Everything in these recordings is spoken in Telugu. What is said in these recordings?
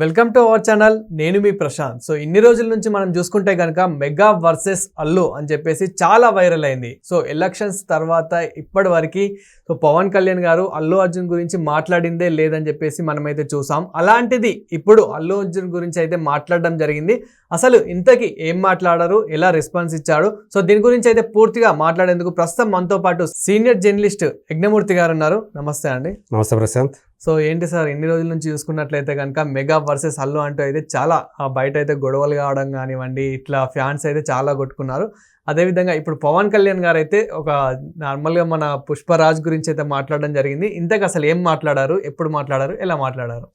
వెల్కమ్ టు అవర్ ఛానల్ నేను మీ ప్రశాంత్. సో ఇన్ని రోజుల నుంచి మనం చూసుకుంటే కనుక మెగా వర్సెస్ అల్లు అని చెప్పేసి చాలా వైరల్ అయింది. సో ఎలక్షన్స్ తర్వాత ఇప్పటి వరకు సో పవన్ కళ్యాణ్ గారు అల్లు అర్జున్ గురించి మాట్లాడిందే లేదని చెప్పేసి మనమైతే చూసాం. అలాంటిది ఇప్పుడు అల్లు అర్జున్ గురించి అయితే మాట్లాడడం జరిగింది. అసలు ఇంతకీ ఏం మాట్లాడారు? ఎలా రెస్పాన్స్ ఇచ్చాడు? సో దీని గురించి అయితే పూర్తిగా మాట్లాడేందుకు ప్రస్తుతం మనతో పాటు సీనియర్ జర్నలిస్ట్ యజ్ఞమూర్తి గారు ఉన్నారు. నమస్తే అండి. నమస్తే ప్రశాంత్. సో ఏంటి సార్ ఎన్ని రోజుల నుంచి చూసుకున్నట్లయితే కనుక మెగా వర్సెస్ అల్లు అంటూ అయితే చాలా ఆ, బయట అయితే గొడవలు కావడం కానివ్వండి ఇట్లా ఫ్యాన్స్ అయితే చాలా కొట్టుకున్నారు. అదేవిధంగా ఇప్పుడు పవన్ కళ్యాణ్ గారు అయితే ఒక నార్మల్గా మన పుష్పరాజ్ గురించి అయితే మాట్లాడడం జరిగింది. ఇంతకు అసలు ఏం మాట్లాడారు ఎప్పుడు మాట్లాడారు ఎలా మాట్లాడారు?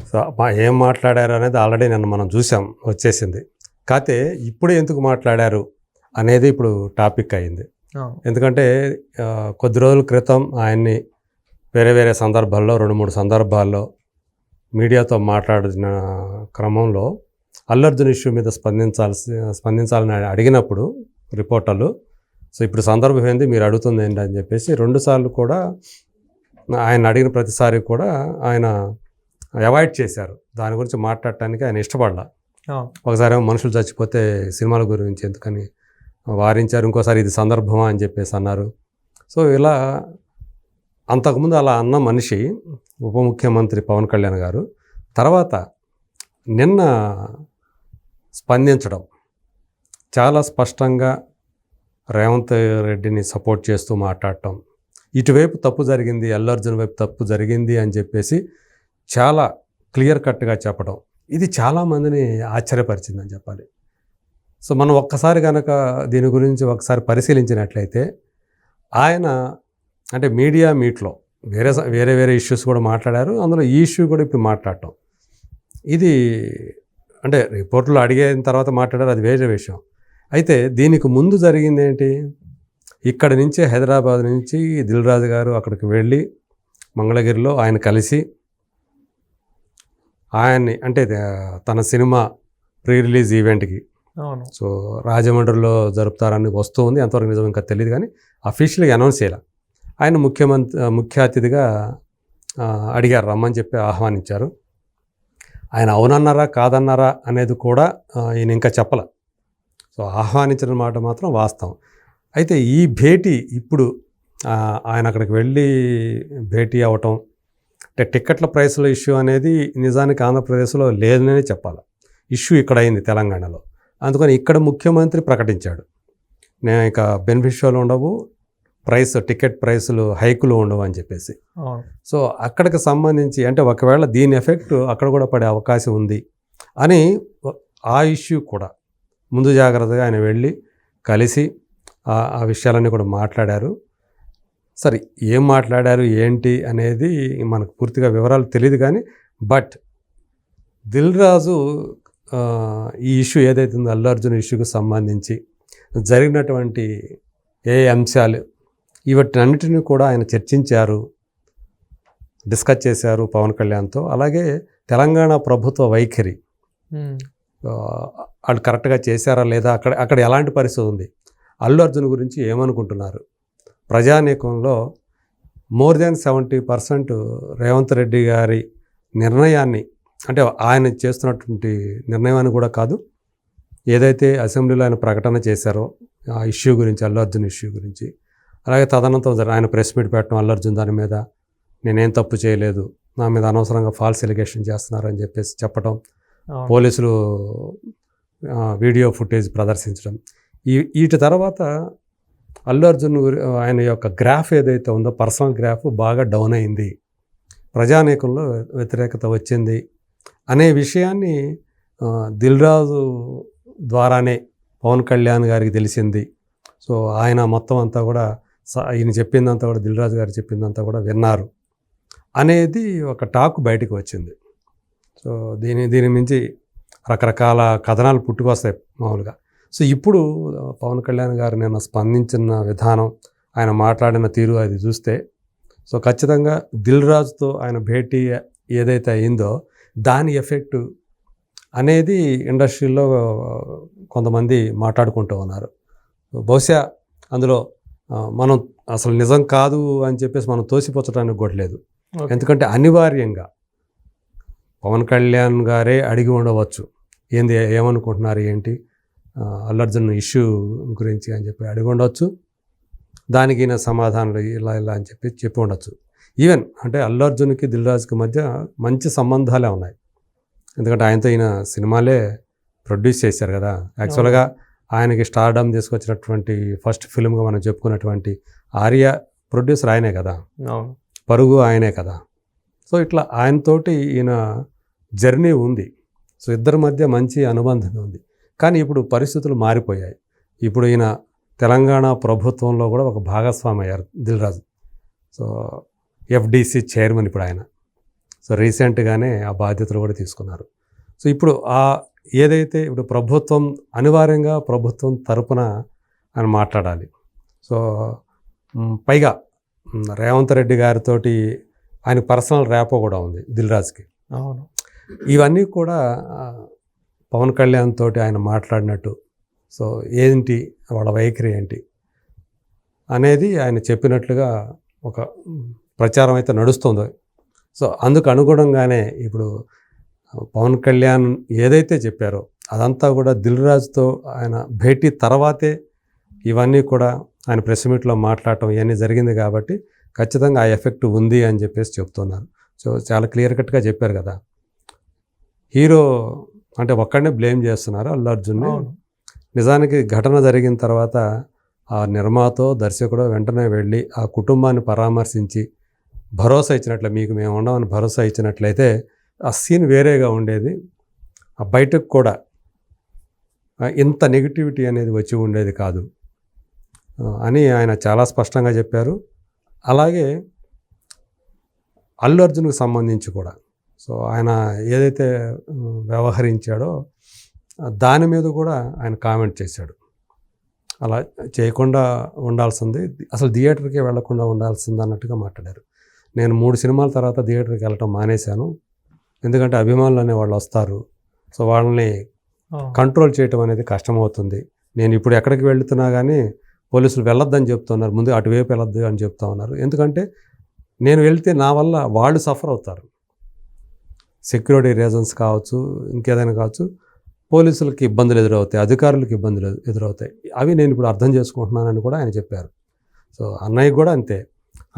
సో మా ఏం మాట్లాడారు అనేది ఆల్రెడీ నిన్న మనం చూసాం వచ్చేసింది. కాకపోతే ఇప్పుడు ఎందుకు మాట్లాడారు అనేది ఇప్పుడు టాపిక్ అయింది. ఎందుకంటే కొద్ది రోజుల క్రితం ఆయన్ని వేరే వేరే సందర్భాల్లో రెండు మూడు సందర్భాల్లో మీడియాతో మాట్లాడిన క్రమంలో అల్లర్జున్ ఇష్యూ మీద స్పందించాల్సి స్పందించాలని అడిగినప్పుడు రిపోర్టర్లు సో ఇప్పుడు సందర్భం ఏంది? మీరు అడుగుతుంది ఏంటి? అని చెప్పేసి రెండుసార్లు కూడా ఆయన అడిగిన ప్రతిసారి కూడా ఆయన అవాయిడ్ చేశారు. దాని గురించి మాట్లాడటానికి ఆయన ఇష్టపడాల. ఒకసారి ఏమో మనుషులు చచ్చిపోతే సినిమాల గురించి ఎందుకని వారించారు ఇంకోసారి ఇది సందర్భమా అని చెప్పేసి అన్నారు. సో ఇలా అంతకుముందు అలా అన్న మనిషి ఉప ముఖ్యమంత్రి పవన్ కళ్యాణ్ గారు తర్వాత నిన్న స్పందించడం చాలా స్పష్టంగా రేవంత్ రెడ్డిని సపోర్ట్ చేస్తూ మాట్లాడటం ఇటువైపు తప్పు జరిగింది అల్లర్జున్ వైపు తప్పు జరిగింది అని చెప్పేసి చాలా క్లియర్ కట్గా చెప్పడం ఇది చాలామందిని ఆశ్చర్యపరిచిందని చెప్పాలి. సో మనం ఒక్కసారి కనుక దీని గురించి ఒకసారి పరిశీలించినట్లయితే ఆయన అంటే మీడియా మీట్లో వేరే వేరే వేరే ఇష్యూస్ కూడా మాట్లాడారు. అందులో ఈ ఇష్యూ కూడా ఇప్పుడు మాట్లాడటం. ఇది అంటే రిపోర్ట్లో అడిగిన తర్వాత మాట్లాడారు అది వేరే విషయం. అయితే దీనికి ముందు జరిగింది ఏంటి? ఇక్కడ నుంచి హైదరాబాద్ నుంచి దిల్ రాజు గారు అక్కడికి వెళ్ళి మంగళగిరిలో ఆయన కలిసి ఆయన్ని అంటే తన సినిమా ప్రీ రిలీజ్ ఈవెంట్కి సో రాజమండ్రిలో జరుపుతారని వస్తూ ఉంది. ఎంతవరకు నిజం ఇంకా తెలియదు కానీ అఫీషియల్గా అనౌన్స్ చేయాలి. ఆయన ముఖ్యమంత్రి ముఖ్య అతిథిగా అడిగారు రమ్మని చెప్పి ఆహ్వానించారు. ఆయన అవునన్నారా కాదన్నారా అనేది కూడా ఈయన ఇంకా చెప్పల. సో ఆహ్వానించిన మాట మాత్రం వాస్తవం. అయితే ఈ భేటీ ఇప్పుడు ఆయన అక్కడికి వెళ్ళి భేటీ అవ్వటం అంటే టిక్కెట్ల ప్రైస్ల ఇష్యూ అనేది నిజానికి ఆంధ్రప్రదేశ్లో లేదనే చెప్పాలి. ఇష్యూ ఇక్కడ అయింది తెలంగాణలో. అందుకని ఇక్కడ ముఖ్యమంత్రి ప్రకటించాడు. నేను ఇక బెనిఫిషియల్ ఉండవు ప్రైస్ టికెట్ ప్రైసులు హైకులు ఉండవు అని చెప్పేసి. సో అక్కడికి సంబంధించి అంటే ఒకవేళ దీని ఎఫెక్ట్ అక్కడ కూడా పడే అవకాశం ఉంది అని ఆ ఇష్యూ కూడా ముందు జాగ్రత్తగా ఆయన వెళ్ళి కలిసి ఆ ఆ విషయాలన్నీ కూడా మాట్లాడారు. సరే ఏం మాట్లాడారు ఏంటి అనేది మనకు పూర్తిగా వివరాలు తెలియదు కానీ బట్ దిల్ రాజు ఈ ఇష్యూ ఏదైతే ఉందో అల్లు అర్జున్ ఇష్యూకి సంబంధించి జరిగినటువంటి ఏ అంశాలు వీటన్నిటిని కూడా ఆయన చర్చించారు డిస్కస్ చేశారు పవన్ కళ్యాణ్తో. అలాగే తెలంగాణ ప్రభుత్వ వైఖరి వాళ్ళు కరెక్ట్గా చేశారా లేదా అక్కడ అక్కడ ఎలాంటి పరిస్థితి ఉంది? అల్లు అర్జున్ గురించి ఏమనుకుంటున్నారు? ప్రజానీకంలో more than seventy percent Revanth Reddy గారి నిర్ణయాన్ని అంటే ఆయన చేస్తున్నటువంటి నిర్ణయాన్ని కూడా కాదు ఏదైతే అసెంబ్లీలో ఆయన ప్రకటన చేశారో ఆ ఇష్యూ గురించి అల్లు అర్జున్ ఇష్యూ గురించి అలాగే తదనంతరం ఆయన ప్రెస్ మీట్ పెట్టడం అల్లు అర్జున్ దాని మీద నేనేం తప్పు చేయలేదు నా మీద అనవసరంగా ఫాల్స్ ఎలిగేషన్ చేస్తున్నారని చెప్పేసి చెప్పడం పోలీసులు వీడియో ఫుటేజ్ ప్రదర్శించడం. ఈ వీటి తర్వాత అల్లు అర్జున్ ఆయన యొక్క గ్రాఫ్ ఏదైతే ఉందో పర్సనల్ గ్రాఫ్ బాగా డౌన్ అయింది. ప్రజానీకంలో వ్యతిరేకత వచ్చింది అనే విషయాన్ని ఆ, దిల్ రాజు ద్వారానే పవన్ కళ్యాణ్ గారికి తెలిసింది. సో ఆయన మొత్తం అంతా కూడా ఈయన చెప్పిందంతా కూడా దిల్ రాజు గారు చెప్పిందంతా కూడా విన్నారు అనేది ఒక టాక్ బయటకు వచ్చింది. సో దీని దీని మించి రకరకాల కథనాలు పుట్టుకొస్తాయి మామూలుగా. సో ఇప్పుడు పవన్ కళ్యాణ్ గారు నిన్న స్పందించిన విధానం ఆయన మాట్లాడిన తీరు అది చూస్తే సో ఖచ్చితంగా దిల్ రాజుతో ఆయన భేటీ ఏదైతే అయిందో దాని ఎఫెక్ట్ అనేది ఇండస్ట్రీలో కొంతమంది మాట్లాడుకుంటూ ఉన్నారు. బహుశా అందులో మనం అసలు నిజం కాదు అని చెప్పేసి మనం తోసిపుచ్చడానికి కూడా లేదు. ఎందుకంటే అనివార్యంగా పవన్ కళ్యాణ్ గారే అడిగి ఉండవచ్చు. ఏంది ఏమనుకుంటున్నారు ఏంటి? ఆ, అల్లు అర్జున్ ఇష్యూ గురించి అని చెప్పి అడిగి ఉండవచ్చు. దానికి సమాధానాలు ఇలా ఇలా అని చెప్పి చెప్పి ఉండొచ్చు. ఈవెన్ అంటే అల్లు అర్జున్కి దిల్ రాజుకి మధ్య మంచి సంబంధాలే ఉన్నాయి. ఎందుకంటే ఆయనతో ఈయన సినిమాలే ప్రొడ్యూస్ చేశారు కదా. యాక్చువల్గా ఆయనకి స్టార్డమ్ తీసుకొచ్చినటువంటి ఫస్ట్ ఫిల్మ్గా మనం చెప్పుకున్నటువంటి ఆర్య ప్రొడ్యూసర్ ఆయనే కదా. పరుగు ఆయనే కదా. సో ఇట్లా ఆయనతోటి ఈయన జర్నీ ఉంది. సో ఇద్దరి మధ్య మంచి అనుబంధం ఉంది. కానీ ఇప్పుడు పరిస్థితులు మారిపోయాయి. ఇప్పుడు ఈయన తెలంగాణ ప్రభుత్వంలో కూడా ఒక భాగస్వామి అయ్యారు Dil Raju so FDC chairman ఇప్పుడు ఆయన. సో రీసెంట్గానే ఆ బాధ్యతలు కూడా తీసుకున్నారు. సో ఇప్పుడు ఆ ఏదైతే ఇప్పుడు ప్రభుత్వం అనివార్యంగా ప్రభుత్వం తరపున ఆయన మాట్లాడాలి. సో పైగా రేవంత్ రెడ్డి గారితోటి ఆయన పర్సనల్ ర్యాపో కూడా ఉంది దిల్ రాజుకి అవును. ఇవన్నీ కూడా పవన్ కళ్యాణ్ తోటి ఆయన మాట్లాడినట్టు. సో ఏంటి వాళ్ళ వైఖరి ఏంటి అనేది ఆయన చెప్పినట్లుగా ఒక ప్రచారం అయితే నడుస్తుంది. సో అందుకు అనుగుణంగానే ఇప్పుడు పవన్ కళ్యాణ్ ఏదైతే చెప్పారో అదంతా కూడా దిల్ రాజుతో ఆయన భేటీ తర్వాతే ఇవన్నీ కూడా ఆయన ప్రెస్ మీట్లో మాట్లాడటం ఇవన్నీ జరిగింది కాబట్టి ఖచ్చితంగా ఆ ఎఫెక్ట్ ఉంది అని చెప్పేసి చెప్తున్నారు. సో చాలా క్లియర్ కట్గా చెప్పారు కదా. హీరో అంటే ఒక్కడనే బ్లేమ్ చేస్తున్నారు అల్లు అర్జున్ నిజానికి ఘటన జరిగిన తర్వాత ఆ నిర్మాతో దర్శకుడు వెంటనే వెళ్ళి ఆ కుటుంబాన్ని పరామర్శించి భరోసా ఇచ్చినట్లే మీకు మేము ఉండమని భరోసా ఇచ్చినట్లయితే ఆ సీన్ వేరేగా ఉండేది. ఆ బయటకు కూడా ఇంత నెగిటివిటీ అనేది వచ్చి ఉండేది కాదు అని ఆయన చాలా స్పష్టంగా చెప్పారు. అలాగే అల్లు అర్జున్కి సంబంధించి కూడా సో ఆయన ఏదైతే వ్యవహరించాడో దాని మీద కూడా ఆయన కామెంట్ చేశాడు. అలా చేయకుండా ఉండాల్సింది అసలు థియేటర్కి వెళ్ళకుండా ఉండాల్సింది అన్నట్టుగా మాట్లాడారు. నేను మూడు సినిమాల తర్వాత థియేటర్కి వెళ్ళటం మానేశాను. ఎందుకంటే అభిమానులు అనే వాళ్ళు వస్తారు. సో వాళ్ళని. కంట్రోల్ చేయటం అనేది కష్టమవుతుంది. నేను ఇప్పుడు ఎక్కడికి వెళ్తున్నా కానీ పోలీసులు వెళ్ళొద్దని చెప్తున్నారు. ముందు అటువైపు వెళ్ళొద్దు అని చెప్తా ఉన్నారు. ఎందుకంటే నేను వెళ్తే నా వల్ల వాళ్ళు సఫర్ అవుతారు. సెక్యూరిటీ రీజన్స్ కావచ్చు ఇంకేదైనా కావచ్చు పోలీసులకి ఇబ్బందులు ఎదురవుతాయి అధికారులకు ఇబ్బందులు ఎదు- ఎదురవుతాయి. అవి నేను ఇప్పుడు అర్థం చేసుకుంటున్నానని కూడా ఆయన చెప్పారు. సో అన్నయ్య కూడా అంతే.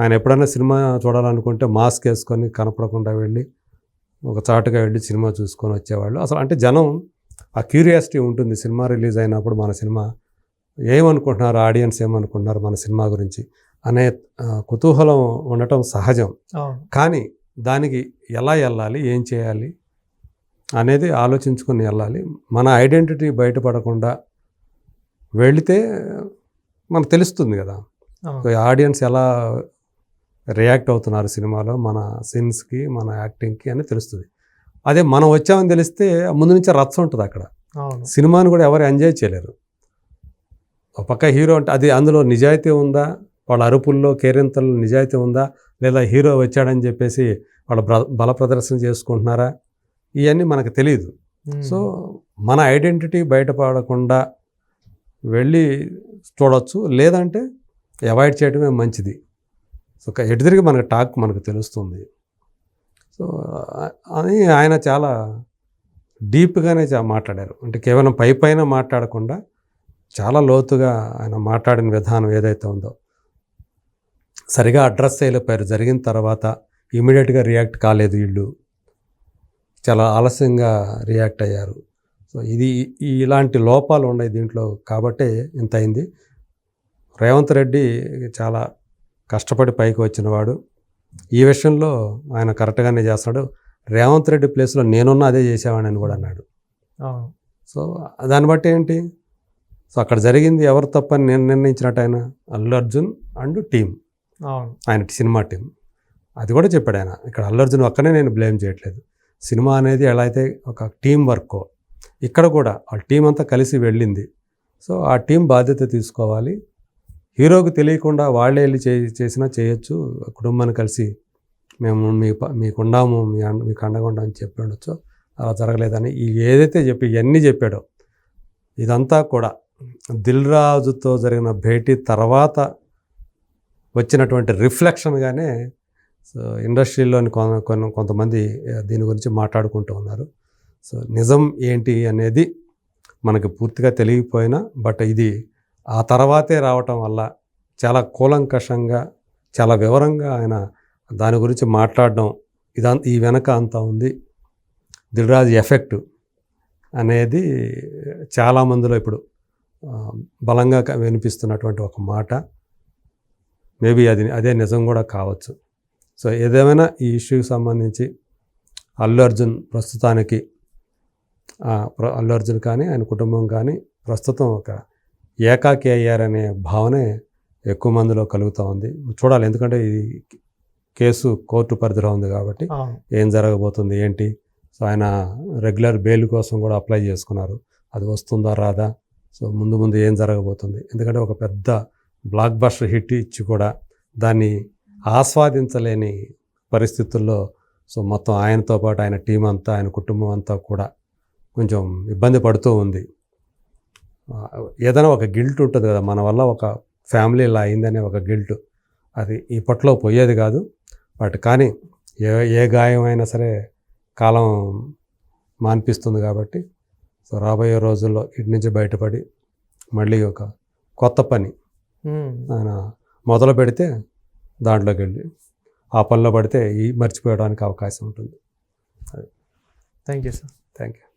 ఆయన ఎప్పుడైనా సినిమా చూడాలనుకుంటే మాస్క్ వేసుకొని కనపడకుండా వెళ్ళి ఒక చాటుగా వెళ్ళి సినిమా చూసుకొని వచ్చేవాళ్ళు. అసలు అంటే జనం ఆ క్యూరియాసిటీ ఉంటుంది. సినిమా రిలీజ్ అయినప్పుడు మన సినిమా ఏమనుకుంటున్నారు? ఆడియన్స్ ఏమనుకుంటున్నారు మన సినిమా గురించి అనే కుతూహలం ఉండటం సహజం. కానీ దానికి ఎలా వెళ్ళాలి? ఏం చేయాలి? అనేది ఆలోచించుకొని వెళ్ళాలి. మన ఐడెంటిటీ బయటపడకుండా వెళితే మనకు తెలుస్తుంది కదా. ఆడియన్స్ ఎలా రియాక్ట్ అవుతున్నారు సినిమాలో మన సీన్స్కి మన యాక్టింగ్కి అని తెలుస్తుంది. అదే మనం వచ్చామని తెలిస్తే ముందు నుంచే రచ్చ ఉంటుంది అక్కడ. సినిమాని కూడా ఎవరు ఎంజాయ్ చేయలేరు. ఒక పక్క హీరో అంటే అది అందులో నిజాయితీ ఉందా? వాళ్ళ అరుపుల్లో కేరింతల్లో నిజాయితీ ఉందా? లేదా హీరో వచ్చాడని చెప్పేసి వాళ్ళ బ్ర- బల ప్రదర్శన చేసుకుంటున్నారా? ఇవన్నీ మనకు తెలియదు. సో మన ఐడెంటిటీ బయటపడకుండా వెళ్ళి చూడొచ్చు. లేదంటే అవాయిడ్ చేయడమే మంచిది. సో ఒక ఎటు తిరిగి మనకు టాక్ మనకు తెలుస్తుంది. సో అని ఆయన చాలా డీప్గానే చా- మాట్లాడారు. అంటే కేవలం పై పైన మాట్లాడకుండా చాలా లోతుగా ఆయన మాట్లాడిన విధానం ఏదైతే ఉందో. సరిగా అడ్రస్ చేయలేకపోయారు. జరిగిన తర్వాత ఇమీడియట్గా రియాక్ట్ కాలేదు వీళ్ళు. చాలా ఆలస్యంగా రియాక్ట్ అయ్యారు. సో ఇది ఇలాంటి లోపాలు ఉన్నాయి దీంట్లో కాబట్టే ఇంత అయింది. రేవంత్ రెడ్డి చాలా కష్టపడి పైకి వచ్చినవాడు. ఈ విషయంలో ఆయన కరెక్ట్గానే చేస్తాడు. రేవంత్ రెడ్డి ప్లేస్లో నేనున్నా అదే చేసేవాడిని కూడా అన్నాడు. సో దాన్ని బట్టి ఏంటి? సో అక్కడ జరిగింది ఎవరు తప్పని నేను నిర్ణయించినట్టు ఆయన అల్లు అర్జున్ అండ్ టీం. అవును. ఆయన సినిమా టీం. అది కూడా చెప్పాడు ఆయన. ఇక్కడ అల్లు అర్జున్ ఒక్కనే నేను బ్లేమ్ చేయట్లేదు. సినిమా అనేది ఎలా అయితే ఒక టీం వర్క్ ఇక్కడ కూడా ఆ టీం అంతా కలిసి వెళ్ళింది. సో ఆ టీం బాధ్యత తీసుకోవాలి. హీరోకి తెలియకుండా వాళ్ళే వెళ్ళి చే చేసినా చేయొచ్చు. కుటుంబాన్ని కలిసి మేము మీ ప- మీ అండ మీకు అండగా అని చెప్పి ఉండొచ్చు. అలా జరగలేదని ఈ ఏదైతే చెప్పి ఇవన్నీ చెప్పాడో ఇదంతా కూడా దిల్ రాజుతో జరిగిన భేటీ తర్వాత వచ్చినటువంటి రిఫ్లెక్షన్గానే సో ఇండస్ట్రీలోని కొన- కొంతమంది దీని గురించి మాట్లాడుకుంటూ ఉన్నారు. సో నిజం ఏంటి అనేది మనకి పూర్తిగా తెలియకపోయినా బట్ ఇది ఆ తర్వాతే రావటం వల్ల చాలా కూలంకషంగా చాలా వివరంగా ఆయన దాని గురించి మాట్లాడడం ఇదంత ఈ వెనక అంతా ఉంది. దిల్రాజ్ ఎఫెక్ట్ అనేది చాలామందిలో ఇప్పుడు బలంగా వినిపిస్తున్నటువంటి ఒక మాట. మేబీ అది అదే నిజం కూడా కావచ్చు. సో ఏదేమైనా ఈ ఇష్యూకి సంబంధించి అల్లు అర్జున్ ప్రస్తుతానికి అల్లు అర్జున్ కానీ ఆయన కుటుంబం కానీ ప్రస్తుతం ఒక ఏకాకి అయ్యారనే భావనే ఎక్కువ మందిలో కలుగుతూ ఉంది. చూడాలి ఎందుకంటే ఇది కేసు కోర్టు పరిధిలో ఉంది కాబట్టి ఏం జరగబోతుంది ఏంటి? సో ఆయన రెగ్యులర్ బెయిల్ కోసం కూడా అప్లై చేసుకున్నారు. అది వస్తుందా రాదా? సో ముందు ముందు ఏం జరగబోతుంది? ఎందుకంటే ఒక పెద్ద బ్లాక్ బస్టర్ హిట్ ఇచ్చి కూడా దాన్ని ఆస్వాదించలేని పరిస్థితుల్లో సో మొత్తం ఆయనతో పాటు ఆయన టీం అంతా ఆయన కుటుంబం అంతా కూడా కొంచెం ఇబ్బంది పడుతూ ఉంది. ఏదైనా ఒక గిల్ట్ ఉంటుంది కదా మన వల్ల ఒక ఫ్యామిలీ ఇలా అయిందనే ఒక గిల్ట్. అది ఇప్పట్లో పోయేది కాదు. బట్ కానీ ఏ ఏ గాయం అయినా సరే కాలం మాన్పిస్తుంది కాబట్టి సో రాబోయే రోజుల్లో ఇటు నుంచి బయటపడి మళ్ళీ ఒక కొత్త పని. ఆయన మొదలు పెడితే దాంట్లోకి వెళ్ళి ఆ పనిలో పడితే ఈ మర్చిపోయడానికి అవకాశం ఉంటుంది. Thank you sir. Thank you.